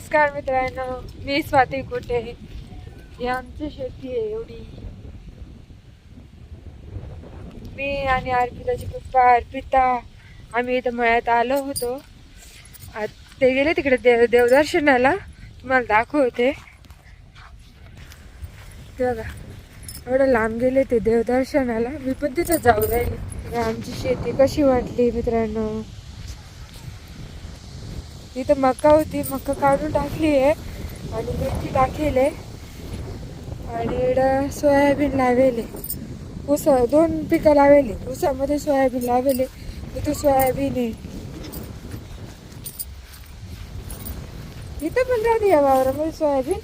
नमस्कार मित्रांनो मी स्वाती कुठे ही आमची शेती आहे एवढी. मी आणि अर्पिताची पप्पा अर्पिता आम्ही इथं मळ्यात आलो होतो. आ- ते गेले तिकडे देव देवदर्शनाला. तुम्हाला दाखवते. ते बघा एवढं लांब गेले ते देवदर्शनाला. मी पण तिथं जाऊ राहिले. आमची शेती कशी वाटली मित्रांनो? इथं मका होती. मका काढून टाकली आहे. आणि मेथी टाकेले आणि इकडं सोयाबीन लावेले ऊस दोन पिकं लावेले ऊसामध्ये सोयाबीन लावेले इथं सोयाबीन आहे. इथं पण राहते या वावरामध्ये सोयाबीन.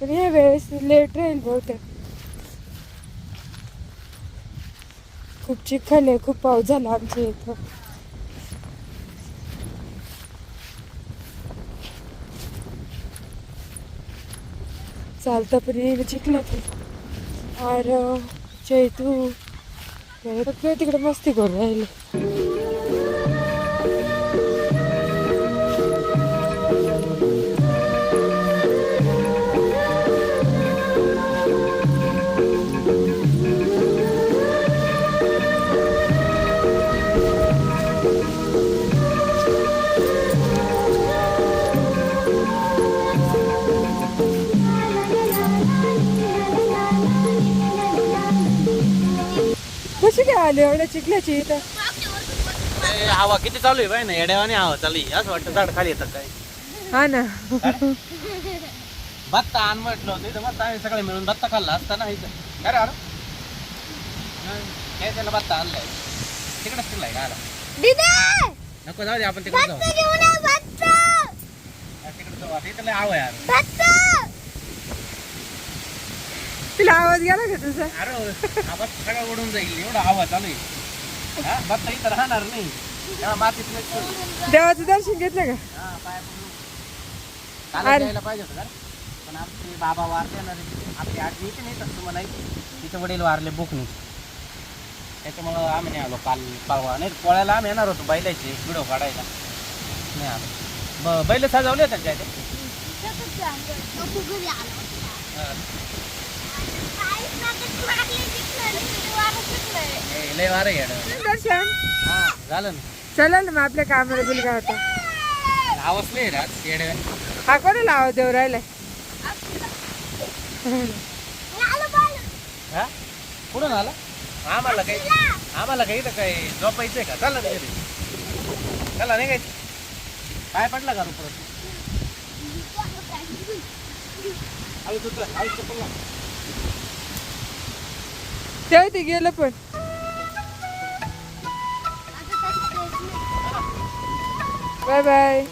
पण या वेळेस लेट राहील बहुतेक. खूप चिखल आहे. खूप पाऊस झाला आमच्या इथं. चालता पण हे चिखलं की और चैतू तिकडे मस्ती करून राहिले. कशी काय आले एवढ्या चिखल्याची इथं? ए, हवा किती चालू आहे बाय ना येड्यावाने हवा चालू आहे. असं वाटतं झाड खाली येतात काय. हा ना. भत्ता आण म्हटलं होतं इथं भत्ता आम्ही सगळे मिळून भत्ता खाल्ला असता ना इथं. काय रे काय त्याला भत्ता आणलाय. तिकडेच तिला गायला नको जाऊ दे आपण तिकडे जाऊ. तिकडे जाऊ आता. इथं लय हवा आहे यार. तिला आवाज गेला का तुझा? अरे भत्ता सगळं उडून जाईल. एवढा आहे. हा भत्ता इथं राहणार नाही. मातीत. देवाचं दर्शन घेतलं का? हा. यायला पाहिजे होतं का? पण आमचे बाबा वारले ना रे. आपली आजी येते नाही तिचे वडील वारले बुकनी. त्याच्यामुळं आम्ही नाही आलो काल परवा. नाही पोळ्याला आम्ही येणार होतो बैलाचे व्हिडिओ काढायला. नाही आलो. ब बैल सजवले त्यांच्या ते? लय वार दर्शन हा झालं ना. चला ना मग आपल्या कामाला बिलगा आता? आवाज नाही राहत येड हा कोणाला आवाज देऊ राहिलाय? हा? कुठून आला? आम्हाला काही आम्हाला काही तर काही झोपायचंय का? चाललं ना घरी. चला नाही काय काय पडला का रुपये आलं तुझं आलं चप्पल त्या ते गेलं पण. Bye bye